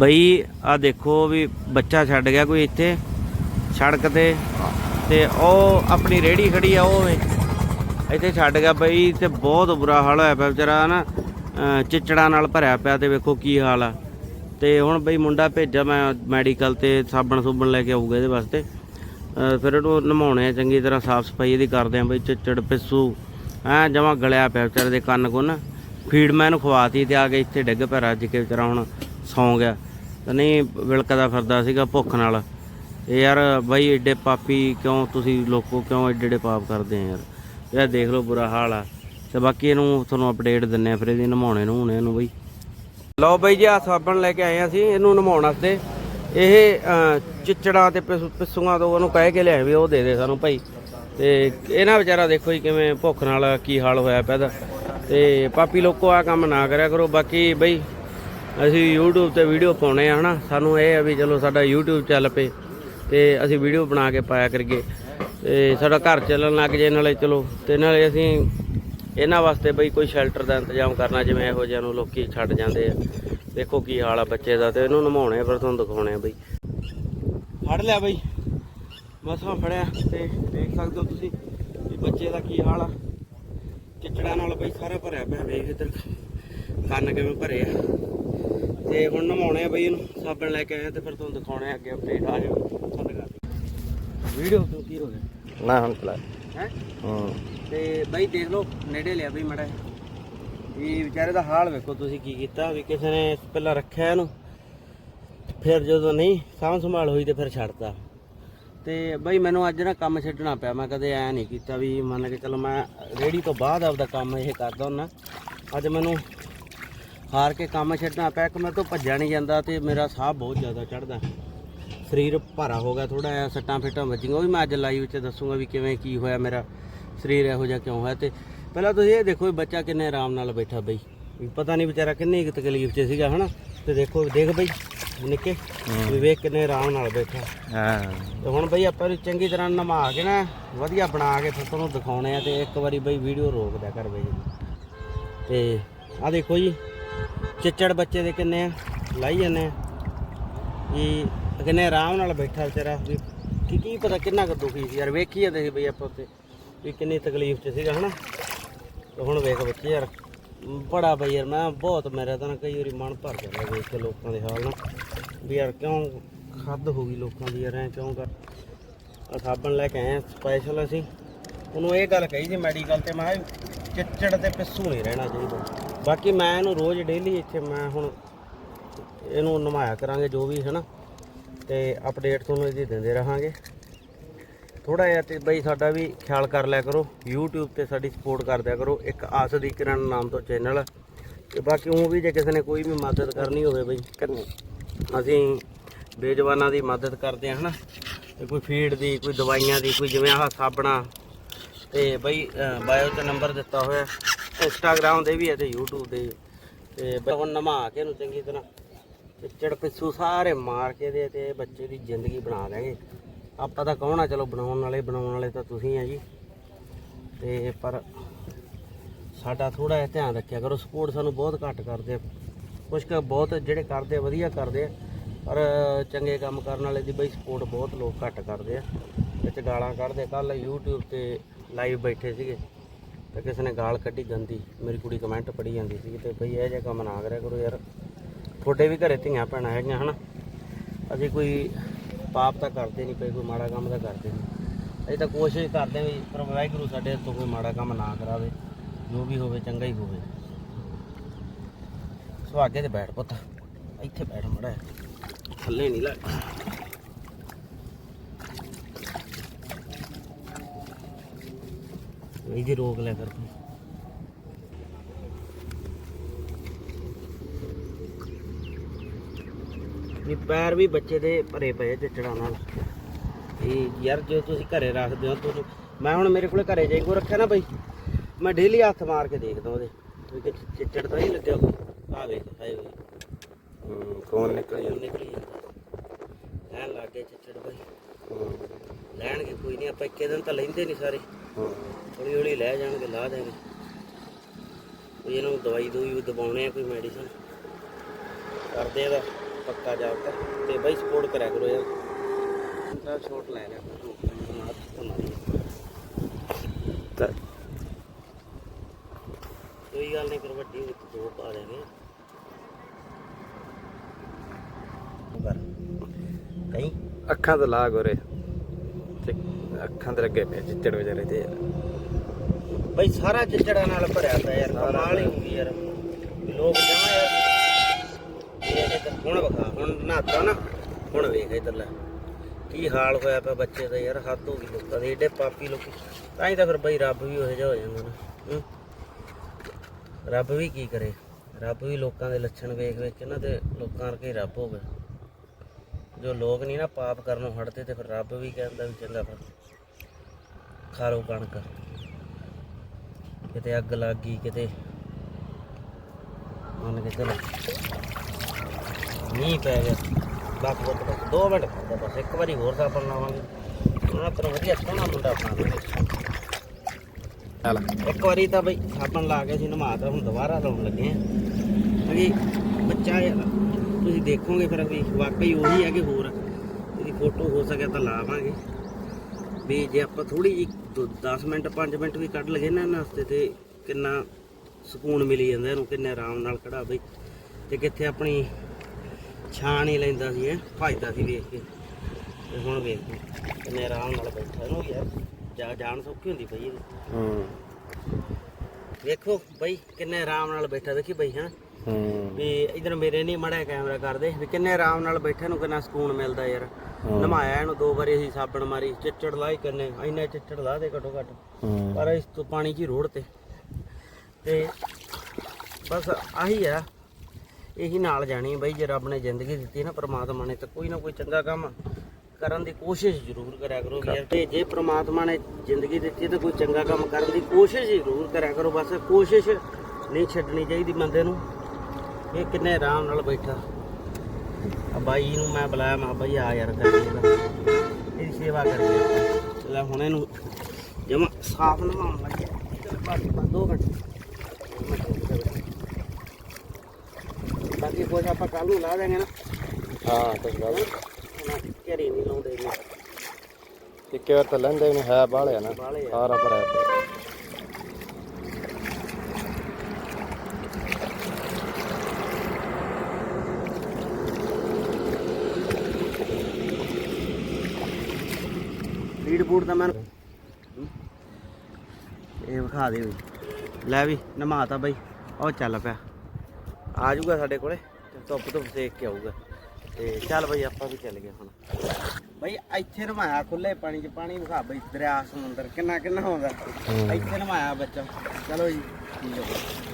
ਬਈ ਆ ਦੇਖੋ ਵੀ ਬੱਚਾ ਛੱਡ ਗਿਆ ਕੋਈ ਇੱਥੇ, ਸੜਕ ਤੇ ਤੇ ਉਹ ਆਪਣੀ ਰੇੜੀ ਖੜੀ ਆ ਉਹ ਇੱਥੇ ਛੱਡ ਗਿਆ ਬਈ, ਤੇ ਬਹੁਤ ਬੁਰਾ ਹਾਲ ਹੋਇਆ ਪਿਆ ਵਿਚਾਰਾ ਨਾ ਅਹ ਨਾਲ ਭਰਿਆ ਪਿਆ ਤੇ ਵੇਖੋ ਕੀ ਹਾਲ ਆ। ਤੇ ਹੁਣ ਬਈ ਮੁੰਡਾ ਭੇਜਿਆ ਮੈਂ ਮੈਡੀਕਲ ਤੇ ਸਾਬਣ ਸੁਬਣ ਲੈ ਕੇ ਆਊਗਾ ਇਹਦੇ ਵਾਸਤੇ। ਫਿਰ ਇਹਨੂੰ ਨਮਾਉਣੇ ਆ, ਚੰਗੀ ਤਰ੍ਹਾਂ ਸਾਫ਼ ਸਫ਼ਾਈ ਇਹਦੀ ਕਰਦੇ ਆ ਬਈ, ਚਿੱਚੜ, ਪਿੱਸੂ ਐ ਜਮਾ ਗਲਿਆ ਪਿਆ ਵਿਚਾਰੇ ਦੇ ਕੰਨ ਕੁੰਨ ਫੀਡ ਮੈਂ ਇਹਨੂੰ ਖਵਾਤੀ ਤੇ ਆ ਕੇ ਇੱਥੇ ਡਿੱਗ ਪਿਆ ਰੱਜ ਕੇ ਵਿਚਾਰਾ ਹੁਣ ਸੌਂ ਗਿਆ। ਨਹੀਂ ਵਿਲਕਦਾ ਫਿਰਦਾ ਸੀਗਾ ਭੁੱਖ ਨਾਲ। ਇਹ ਯਾਰ ਬਾਈ ਏਡੇ ਪਾਪੀ ਕਿਉਂ ਤੁਸੀਂ ਲੋਕੋ ਕਿਉਂ ਏਡੇ ਏਡੇ ਪਾਪ ਕਰਦੇ ਆ ਯਾਰ? ਇਹ ਦੇਖ ਲਓ ਬੁਰਾ ਹਾਲ ਆ। ਤੇ ਬਾਕੀ ਇਹਨੂੰ ਤੁਹਾਨੂੰ ਅਪਡੇਟ ਦਿੰਨੇ ਆ ਫਿਰ ਇਹਦੀ ਨਮਾਉਣੇ ਨੂੰ ਹੁਣ ਇਹਨੂੰ ਬਈ। ਲਓ ਬਾਈ ਜੀ ਆ ਸਾਬਣ ਲੈ ਕੇ ਆਏ ਆ ਅਸੀਂ, ਇਹਨੂੰ ਨਮਾਉਣ ਵਾਸਤੇ। ਇਹ ਚਿੱਚੜਾਂ ਤੇ ਪਿੱਸੂ- ਪਿੱਸੂਆਂ ਤੋਂ ਉਹਨੂੰ ਕਹਿ ਕੇ ਲਿਆਏ ਵੀ ਉਹ ਦੇ ਦੇ ਸਾਨੂੰ ਭਾਈ। ਤੇ ਇਹਨਾਂ ਵਿਚਾਰਾ ਦੇਖੋ ਜੀ ਕਿਵੇਂ ਭੁੱਖ ਨਾਲ ਕੀ ਹਾਲ ਹੋਇਆ ਪਿਆ ਦਾ ਤੇ ਪਾਪੀ ਲੋਕੋ ਆ ਕੰਮ ਨਾ ਕਰਿਆ ਕਰੋ। ਬਾਕੀ ਬਈ ਅਸੀਂ YouTube ਤੇ ਵੀਡੀਓ ਪਾਉਣੇ ਆ ਹਨਾ। ਸਾਨੂੰ ਇਹ ਆ ਵੀ ਚਲੋ ਸਾਡਾ YouTube ਚੱਲ ਪਏ ਤੇ ਅਸੀਂ ਵੀਡੀਓ ਬਣਾ ਕੇ ਪਾਇਆ ਕਰੀਏ। ਤੇ ਸਾਡਾ ਘਰ ਚੱਲਣ ਲੱਗ ਜੇ ਨਾਲੇ ਚਲੋ। ਤੇ ਨਾਲੇ ਅਸੀਂ ਇਹਨਾਂ ਵਾਸਤੇ ਬਈ ਕੋਈ ਸ਼ੈਲਟਰ ਦਾ ਇੰਤਜ਼ਾਮ ਕਰਨਾ, ਜਿਵੇਂ ਇਹੋ ਜਿਹਿਆਂ ਨੂੰ ਲੋਕੀ ਛੱਡ ਜਾਂਦੇ ਆ। ਦੇਖੋ ਕੀ ਹਾਲ ਆ ਬੱਚੇ ਦਾ ਤੇ ਇਹਨੂੰ ਨਮਾਉਣੇ ਆ, ਫਿਰ ਤੁਹਾਨੂੰ ਦਿਖਾਉਣੇ ਆ ਬਈ। ਫੜ ਲਿਆ ਬਈ। ਮਸਾਂ ਫੜਿਆ ਤੇ ਦੇਖ ਸਕਦੇ ਹੋ ਤੁਸੀਂ ਵੀ ਬੱਚੇ ਦਾ ਕੀ ਹਾਲ ਆ। ਚਿੱਚੜਾਂ ਨਾਲ ਬਈ ਸਾਰਾ ਭਰਿਆ ਪਿਆ, ਵੇਖ ਇੱਧਰ। ਕੰਨ ਕਿਵੇਂ ਭਰੇ ਆ। ਤੇ ਹੁਣ ਨਮਾਉਣੇ ਆ ਬਈ ਇਹਨੂੰ ਸਾਬਣ ਲੈ ਕੇ ਆਏ ਆ ਤੇ ਫਿਰ ਤੁਹਾਨੂੰ ਦਿਖਾਉਣੇ ਆ ਅੱਗੇ ਅਪਡੇਟ ਆ ਜਾਓ ਬੰਦ ਕਰ ਵੀਡੀਓ ਤੋਂ ਕੀ ਹੋ ਗਿਆ? ਨਾ ਹੁਣ ਚਲਾ ਹੈ? ਹੂੰ। ਤੇ ਬਈ ਦੇਖ ਲਓ ਨੇੜੇ ਲਿਆ ਬਈ ਮੜਾ ਇਹ ਵਿਚਾਰੇ ਦਾ ਹਾਲ ਵੇਖੋ ਤੁਸੀਂ ਕੀ ਕੀਤਾ ਵੀ ਕਿਸੇ ਨੇ ਪਹਿਲਾਂ ਰੱਖਿਆ ਇਹਨੂੰ ਫਿਰ ਜਦੋਂ ਨਹੀਂ ਸਾਂਭ ਸੰਭਾਲ ਹੋਈ ਤੇ ਫਿਰ ਛੱਡਤਾ। ਤੇ ਬਈ ਮੈਨੂੰ ਅੱਜ ਨਾ ਕੰਮ ਛੱਡਣਾ ਪਿਆ ਮੈਂ ਕਦੇ ਐ ਨਹੀਂ ਕੀਤਾ ਵੀ ਮੰਨ ਕੇ ਚਲੋ ਮੈਂ ਰੇੜੀ ਤੋਂ ਬਾਅਦ ਆਪਦਾ ਕੰਮ ਇਹ ਕਰਦਾ ਹੁੰਦਾ ਅੱਜ ਮੈਨੂੰ ਹਾਰ ਕੇ ਕੰਮ ਛੱਡਣਾ ਪਿਆ ਕਿ ਮੇਰੇ ਤੋਂ ਭੱਜਿਆ ਨਹੀਂ ਜਾਂਦਾ ਤੇ ਮੇਰਾ ਸਾਹ ਬਹੁਤ ਜ਼ਿਆਦਾ ਚੜਦਾ ਸਰੀਰ ਭਾਰਾ ਹੋ ਗਿਆ ਥੋੜਾ ਜਿਹਾ, ਸੱਟਾਂ ਫੇਟਾਂ ਵੱਜੀਆਂ, ਉਹ ਵੀ ਮੈਂ ਅੱਜ ਲਾਈਵ 'ਚ ਦੱਸੂਗਾ ਵੀ ਕਿਵੇਂ ਕੀ ਹੋਇਆ ਮੇਰਾ ਸਰੀਰ ਇਹੋ ਜਿਹਾ ਕਿਉਂ ਹੋਇਆ ਤੇ ਪਹਿਲਾਂ ਤੁਸੀਂ ਇਹ ਦੇਖੋ ਵੀ ਬੱਚਾ ਕਿੰਨੇ ਆਰਾਮ ਨਾਲ ਬੈਠਾ ਬਈ। ਪਤਾ ਨਹੀਂ ਵਿਚਾਰਾ ਕਿੰਨੀ ਕੁ ਤਕਲੀਫ 'ਚ ਸੀਗਾ, ਹਨਾ? ਤੇ ਦੇਖੋ, ਦੇਖ ਬਈ, ਨਿੱਕੇ, ਵੀ ਵੇਖ ਕਿੰਨੇ ਆਰਾਮ ਨਾਲ ਬੈਠਾ। ਹਾਂ ਤੇ ਹੁਣ ਬਈ ਆਪਾਂ ਨੂੰ ਚੰਗੀ ਤਰ੍ਹਾਂ ਨਮਾ ਕੇ ਨਾ, ਵਧੀਆ ਬਣਾ ਕੇ ਫਿਰ ਤੁਹਾਨੂੰ ਦਿਖਾਉਣੇ ਆ ਤੇ ਇੱਕ ਵਾਰੀ ਬਈ ਵੀਡੀਓ ਰੋਕ ਦਿਆ ਕਰ ਬਈ। ਤੇ ਆ ਦੇਖੋ ਜੀ ਚਿੱਚੜ ਬੱਚੇ ਦੇ ਕਿੰਨੇ ਆ? ਲਾਈ ਜਾਂਦੇ ਆ। ਇਹ ਕਿੰਨੇ ਆਰਾਮ ਨਾਲ ਬੈਠਾ ਵਿਚਾਰਾ। ਵੀ ਕੀ ਕੀ ਪਤਾ ਕਿੰਨਾ ਕੁ ਦੁਖੀ ਸੀ। ਯਾਰ ਵੇਖੀ ਜਾਂਦੇ ਸੀ ਬਈ ਆਪਾਂ ਉੱਤੇ ਵੀ ਕਿੰਨੀ ਤਕਲੀਫ 'ਚ ਸੀਗਾ, ਹਨਾ? ਤੇ ਹੁਣ ਵੇਖ ਬੱਚੇ ਯਾਰ, ਬੜਾ ਬਈ ਯਾਰ, ਮੈਂ ਬਹੁਤ ਮੇਰਾ ਤਾਂ ਕਈ ਵਾਰੀ ਮਨ ਭਰ ਜਾਂਦਾ ਵੇਖ ਕੇ ਲੋਕਾਂ ਦੇ ਹਾਲ ਨਾ। ਵੀ ਯਾਰ ਕਿਉਂ ਖੱਦ ਹੋ ਗਈ ਲੋਕਾਂ ਦੀ ਯਾਰ, ਐ ਕਿਉਂ ਕਰ। ਸਾਬਣ ਲੈ ਕੇ ਆਏ ਸਪੈਸ਼ਲ ਅਸੀਂ। ਉਹਨੂੰ ਇਹ ਗੱਲ ਕਹੀ ਸੀ ਮੈਡੀਕਲ ਤੇ, ਮੈਂ ਕਿਹਾ ਚਿੱਚੜ ਤੇ ਪਿੱਸੂ ਨਹੀਂ ਰਹਿਣਾ ਚਾਹੀਦਾ। ਬਾਕੀ ਮੈਂ ਇਹਨੂੰ ਰੋਜ਼ ਡੇਲੀ ਇੱਥੇ ਮੈਂ ਹੁਣ ਇਹਨੂੰ ਨਮਾਇਆ ਕਰਾਂਗੇ ਜੋ ਵੀ ਹੈ ਨਾ ਤੇ ਅਪਡੇਟ ਤੁਹਾਨੂੰ ਇਹਦੀ ਦਿੰਦੇ ਰਹਾਂਗੇ। ਥੋੜਾ ਜਿਹਾ ਤੇ ਬਈ ਸਾਡਾ ਵੀ ਖਿਆਲ ਕਰ ਲਿਆ ਕਰੋ YouTube ਤੇ ਸਾਡੀ ਸਪੋਰਟ ਕਰ ਦਿਆ ਕਰੋ ਇੱਕ ਆਸ ਦੀ ਕਿਰਨ ਨਾਮ ਤੋਂ ਚੈਨਲ ਤੇ ਬਾਕੀ ਉਹ ਵੀ ਜੇ ਕਿਸੇ ਨੇ ਕੋਈ ਵੀ ਮਦਦ ਕਰਨੀ ਹੋਵੇ ਬਈ ਕਰਨੀ। ਅਸੀਂ ਬੇਜਵਾਨਾਂ ਦੀ ਮਦਦ ਕਰਦੇ ਹਾਂ ਹਨਾ? ਤੇ ਕੋਈ ਫੀਡ ਦੀ ਕੋਈ ਦਵਾਈਆਂ ਦੀ ਕੋਈ ਜਿਵੇਂ ਆਹ ਸਾਬਣਾ। ਤੇ ਬਈ ਬਾਇਓ ਤੇ ਨੰਬਰ ਦਿੱਤਾ ਹੋਇਆ। ਇੰਸਟਾਗ੍ਰਾਮ ਦੇ ਵੀ ਹੈ ਤੇ YouTube ਦੇ ਤੇ ਬਈ ਹੁਣ ਨਮਾ ਕੇ ਇਹਨੂੰ ਚੰਗੀ ਤਰ੍ਹਾਂ ਤੇ ਚੜ ਪਿੱਛੂ ਸਾਰੇ ਮਾਰ ਕੇ ਦੇ ਤੇ ਬੱਚੇ ਦੀ ਜ਼ਿੰਦਗੀ ਬਣਾ ਦੇਗੇ ਆਪਾਂ ਤਾਂ ਕਹਣਾ ਚਲੋ ਬਣਾਉਣ ਵਾਲੇ ਬਣਾਉਣ ਵਾਲੇ ਤਾਂ ਤੁਸੀਂ ਆ ਜੀ। ਤੇ ਪਰ ਸਾਡਾ ਥੋੜਾ ਜਿਹਾ ਧਿਆਨ ਰੱਖਿਆ ਕਰੋ ਸਪੋਰਟ ਸਾਨੂੰ ਬਹੁਤ ਘੱਟ ਕਰਦੇ ਆ। ਕੁਛ ਕੁ ਬਹੁਤ ਜਿਹੜੇ ਕਰਦੇ ਵਧੀਆ ਕਰਦੇ ਆ। ਪਰ ਚੰਗੇ ਕੰਮ ਕਰਨ ਵਾਲੇ ਦੀ ਬਈ ਸਪੋਰਟ ਬਹੁਤ ਲੋਕ ਘੱਟ ਕਰਦੇ ਆ। ਵਿੱਚ ਗਾਲਾਂ ਕੱਢਦੇ ਕੱਲ YouTube ਤੇ ਲਾਈਵ ਬੈਠੇ ਸੀਗੇ। ਤੇ ਕਿਸੇ ਨੇ ਗਾਲ ਕੱਢੀ ਗੰਦੀ ਮੇਰੀ ਕੁੜੀ ਕਮੈਂਟ ਪੜੀ ਜਾਂਦੀ ਸੀ ਤੇ ਬਈ ਇਹ ਜਿਹਾ ਕੰਮ ਨਾ ਕਰਿਆ ਕਰੋ ਯਾਰ। ਤੁਹਾਡੇ ਵੀ ਘਰੇ ਧੀਆਂ ਭੈਣਾਂ ਹੈਗੀਆਂ, ਹਨਾ? ਅਸੀਂ ਕੋਈ ਪਾਪ ਤਾਂ ਕਰਦੇ ਨਹੀਂ ਪਏ ਕੋਈ ਮਾੜਾ ਕੰਮ ਤਾਂ ਕਰਦੇ ਨਹੀਂ। ਅਸੀਂ ਤਾਂ ਕੋਸ਼ਿਸ਼ ਕਰਦੇ ਹਾਂ ਵੀ ਪਰ ਵਾਹਿਗੁਰੂ ਸਾਡੇ ਤੋਂ ਕੋਈ ਮਾੜਾ ਕੰਮ ਨਾ ਕਰਾਵੇ, ਜੋ ਵੀ ਹੋਵੇ, ਚੰਗਾ ਹੀ ਹੋਵੇ। ਸੁਹਾਗੇ ਤੇ ਬੈਠ ਪੁੱਤ, ਇੱਥੇ ਬੈਠ ਮੜਾ, ਥੱਲੇ ਨਹੀਂ ਲੱਗ ਇਹ ਜੀ ਰੋਕ ਲਿਆ ਕਰ ਤੂੰ। ਇਹ ਪੈਰ ਵੀ ਬੱਚੇ ਦੇ ਭਰੇ ਪਏ ਚਿੱਚੜਾਂ ਨਾਲ। ਇਹ ਯਾਰ ਜੇ ਤੁਸੀਂ ਘਰੇ ਰੱਖਦੇ ਹੋ ਤੁਹਾਨੂੰ ਮੈਂ ਹੁਣ ਮੇਰੇ ਕੋਲੇ ਘਰੇ ਕੋ ਰੱਖਿਆ ਨਾ ਬਈ? ਮੈਂ ਡੇਲੀ ਹੱਥ ਮਾਰ ਕੇ ਦੇਖਦਾ ਉਹਦੇ। ਕਿ ਚਿੱਚੜ ਤਾਂ ਨਹੀਂ ਲੱਗਿਆ ਆ ਵੇਖ ਹਾਏ ਵੇ ਹੂੰ ਕੌਣ ਨਿਕਲ ਨਿਕਲ ਨਿਕਲੀ ਜਾਂਦਾ ਲੈਣ ਲੱਗ ਗਏ ਚਿੱਚੜ ਬਈ। ਹੂੰ। ਲੈਣਗੇ ਕੋਈ ਨਹੀਂ ਆਪਾਂ ਇੱਕੇ ਦਿਨ ਤਾਂ ਲੈਂਦੇ ਨਹੀਂ ਸਾਰੇ। ਹੂੰ ਹੌਲੀ ਹੌਲੀ ਲੈ ਜਾਣਗੇ ਲਾ ਦੇਣਗੇ। ਕੋਈ ਇਹਨੂੰ ਦਵਾਈ ਦੂਈ ਵੀ ਦਵਾਉਣੇ ਆ ਕੋਈ ਮੈਡੀਸਨ ਕਰਦੇ ਇਹਦਾ ਪੱਕਾ ਜਾਪਦਾ ਤੇ ਬਾਈ ਸਪੋਰਟ ਕਰਿਆ ਕਰੋ ਯਾਰ। ਤਾਂ ਛੋਟ ਲੈ ਲਿਆ ਕੋਈ ਗੱਲ ਨਹੀਂ ਫਿਰ ਵੱਡੀ ਵਿੱਚ ਦੋ ਪਾ ਦੇਗੇ ਕਹੀਂ ਅੱਖਾਂ ਤੋਂ ਲਾ ਗੋਰੇ। ਤੇ ਅੱਖਾਂ ਤੇ ਲੱਗੇ ਪਏ ਚਿੱਚੜ ਵਿਚਾਰੇ ਤੇ ਯਾਰ। ਬਈ ਸਾਰਾ ਚਿੱਚੜਾਂ ਨਾਲ ਭਰਿਆ ਪਿਆ ਯਾਰ ਕਮਾਲ ਹੀ ਹੋ ਗਈ ਯਾਰ। ਲੋਕ ਜਮਾ ਯਾਰ। ਇਹ ਤਾਂ ਹੁਣ ਵਿਖਾ ਹੁਣ ਨਹਾਤਾ ਨਾ ਹੁਣ ਵੇਖ ਇਧਰ ਲੈ। ਕੀ ਹਾਲ ਹੋਇਆ ਪਿਆ ਬੱਚੇ ਦਾ ਯਾਰ ਹੱਦ ਹੋ ਗਈ ਲੋਕਾਂ ਦੇ ਏਡੇ ਪਾਪੀ ਲੋਕੀ। ਤਾਂ ਹੀ ਤਾਂ ਫਿਰ ਬਈ ਰੱਬ ਵੀ ਉਹੋ ਜਿਹਾ ਹੋ ਜਾਂਦਾ ਨਾ। ਰੱਬ ਵੀ ਕੀ ਕਰੇ? ਰੱਬ ਵੀ ਲੋਕਾਂ ਦੇ ਲੱਛਣ ਵੇਖ ਵੇਖ ਕੇ ਨਾ ਤੇ ਲੋਕਾਂ ਹੀ ਰੱਬ ਹੋ ਗਿਆ ਜੋ ਲੋਕ ਨਹੀਂ ਨਾ ਪਾਪ ਕਰਨੋਂ ਹਟਦੇ ਤੇ ਫਿਰ ਰੱਬ ਵੀ ਕਹਿੰਦਾ ਵੀ ਚੰਗਾ ਫਿਰ ਖਾ ਲਓ ਕਣਕ। ਕਿਤੇ ਅੱਗ ਲੱਗ ਗਈ, ਕਿਤੇ ਮੰਨ ਕੇ ਚਲੋ ਮੀਂਹ ਪੈ ਗਿਆ। ਬਸ ਬਸ ਬਸ 2 ਮਿੰਟ ਖੜਦਾ ਬਸ ਇੱਕ ਵਾਰੀ ਹੋਰ ਸਾਬਣ ਲਾਵਾਂਗੇ। ਉਹਨਾਂ ਤਰ੍ਹਾਂ ਵਧੀਆ ਸੋਹਣਾ ਮੁੰਡਾ ਬਣਾ ਚੱਲ ਇੱਕ ਵਾਰੀ ਤਾਂ ਬਈ ਸਾਬਣ ਲਾ ਕੇ ਸੀ ਨਮਾ ਹੁਣ ਦੁਬਾਰਾ ਲਾਉਣ ਲੱਗੇ ਆ ਕਿਉਂਕਿ ਬੱਚਾ ਯਾਰ ਤੁਸੀਂ ਦੇਖੋਗੇ ਫਿਰ ਵੀ ਵਾਕਈ ਉਹੀ ਹੈ ਕਿ ਹੋਰ। ਇਹਦੀ ਫੋਟੋ ਹੋ ਸਕਿਆ ਤਾਂ ਲਾਵਾਂਗੇ। ਵੀ ਜੇ ਆਪਾਂ ਥੋੜੀ ਜੀ 10 ਮਿੰਟ 5 ਮਿੰਟ ਵੀ ਕੱਢ ਲਗੇ ਨਾ ਇਹਨਾਂ ਵਾਸਤੇ ਤੇ ਕਿੰਨਾ ਸਕੂਨ ਮਿਲੀ ਜਾਂਦਾ ਇਹਨੂੰ ਕਿੰਨੇ ਆਰਾਮ ਨਾਲ ਖੜਾ ਬਈ ਤੇ ਕਿੱਥੇ ਆਪਣੀ ਛਾਂ ਨਹੀਂ ਲੈਂਦਾ ਸੀ ਇਹ ਭਜਦਾ ਸੀ ਵੇਖ ਕੇ। ਤੇ ਹੁਣ ਵੇਖ ਕਿੰਨੇ ਆਰਾਮ ਨਾਲ ਬੈਠਾ ਇਹਨੂੰ ਯਾਰ। ਜਾ ਜਾਣ ਸੌਖੀ ਹੁੰਦੀ ਪਈ ਇਹਦੀ। ਹੂੰ। ਵੇਖੋ ਬਈ ਕਿੰਨੇ ਆਰਾਮ ਨਾਲ ਬੈਠਾ। ਦੇਖੀ ਬਈ ਹੂੰ। ਵੀ ਇਧਰ ਮੇਰੇ ਨਹੀਂ ਮੜਾ ਕੈਮਰਾ ਕਰਦੇ ਵੀ ਕਿੰਨੇ ਆਰਾਮ ਨਾਲ ਬੈਠੇ ਨੂੰ ਕਿੰਨਾ ਸਕੂਨ ਮਿਲਦਾ ਯਾਰ। ਨਮਾਇਆ ਇਹਨੂੰ ਦੋ ਵਾਰੀ ਅਸੀਂ ਸਾਬਣ ਮਾਰੀ ਚਿੱਚੜ ਲਾਈ ਕਿੰਨੇ ਇੰਨੇ ਚਿੱਚੜ ਲਾ ਦੇ ਘਟੋ ਘਟ। ਪਰ ਇਸ ਤੋਂ ਪਾਣੀ ਹੀ ਰੋੜ ਤੇ। ਤੇ ਬਸ ਆਹੀ ਆ ਇਹੀ ਨਾਲ ਜਾਣੀ ਬਈ ਜੇ ਰੱਬ ਨੇ ਜ਼ਿੰਦਗੀ ਦਿੱਤੀ ਨਾ ਪ੍ਰਮਾਤਮਾ ਨੇ ਤਾਂ ਕੋਈ ਨਾ ਕੋਈ ਚੰਗਾ ਕੰਮ ਕਰਨ ਦੀ ਕੋਸ਼ਿਸ਼ ਜ਼ਰੂਰ ਕਰਿਆ ਕਰੋ ਯਾਰ ਤੇ ਜੇ ਪ੍ਰਮਾਤਮਾ ਨੇ ਜ਼ਿੰਦਗੀ ਦਿੱਤੀ ਤਾਂ ਕੋਈ ਚੰਗਾ ਕੰਮ ਕਰਨ ਦੀ ਕੋਸ਼ਿਸ਼ ਜ਼ਰੂਰ ਕਰਿਆ ਕਰੋ। ਬਸ ਕੋਸ਼ਿਸ਼ ਨਹੀਂ ਛੱਡਣੀ ਚਾਹੀਦੀ ਬੰਦੇ ਨੂੰ। ਇਹ ਕਿੰਨੇ ਆਰਾਮ ਨਾਲ ਬੈਠਾ। ਆ ਬਾਈ ਨੂੰ ਮੈਂ ਬੁਲਾਇਆ ਮੈਂ ਬਾਈ ਆ ਯਾਰ ਕਰੀਏ ਇਹਦਾ ਸੇਵਾ ਆਪਾਂ। ਲੈ ਹੁਣ ਇਹਨੂੰ ਜਮਾ ਸਾਫ਼ ਨਵਾਉਣ ਲੱਗਿਆ ਦੋ ਮਿੰਟ ਬਾਕੀ ਕੁਝ ਆਪਾਂ ਕੱਲ ਨੂੰ ਲਾ ਦੇਂਗੇ ਨਾ। ਹਾਂ ਕੁਝ ਗੱਲ ਘਰੀ ਨਹੀਂ ਲਾਉਂਦੇ ਨੇ ਇੱਕ ਵਾਰ ਤਾਂ ਲੈਂਦੇ ਨਹੀਂ ਹੈ ਬਾਹਲੇ ਨਾ। ਸਾਰਾ ਭਰਿਆ ਫੀਡ ਫੂਡ ਤਾਂ ਮੈਨੂੰ ਇਹ ਵਿਖਾ ਦੇ ਵੀ। ਲੈ ਵੀ ਨਮਾਤਾ ਬਾਈ। ਉਹ ਚੱਲ ਪਿਆ। ਆ ਜਾਊਗਾ ਸਾਡੇ ਕੋਲੇ। ਧੁੱਪ ਧੁੱਪ ਸੇਕ ਕੇ ਆਊਗਾ। ਤੇ ਚੱਲ ਬਾਈ ਆਪਾਂ ਵੀ ਚੱਲ ਗਏ ਹੁਣ। ਬਾਈ ਇੱਥੇ ਨਮਾਇਆ ਖੁੱਲੇ ਪਾਣੀ 'ਚ। ਪਾਣੀ ਵਿਖਾ ਬਾਈ ਦਰਿਆ ਸਮੁੰਦਰ। ਕਿੰਨਾ ਕਿੰਨਾ ਹੁੰਦਾ। ਇੱਥੇ ਨਮਾਇਆ ਬੱਚਾ। ਚਲੋ ਜੀ। ਠੀਕ ਹੈ ਬਾਈ।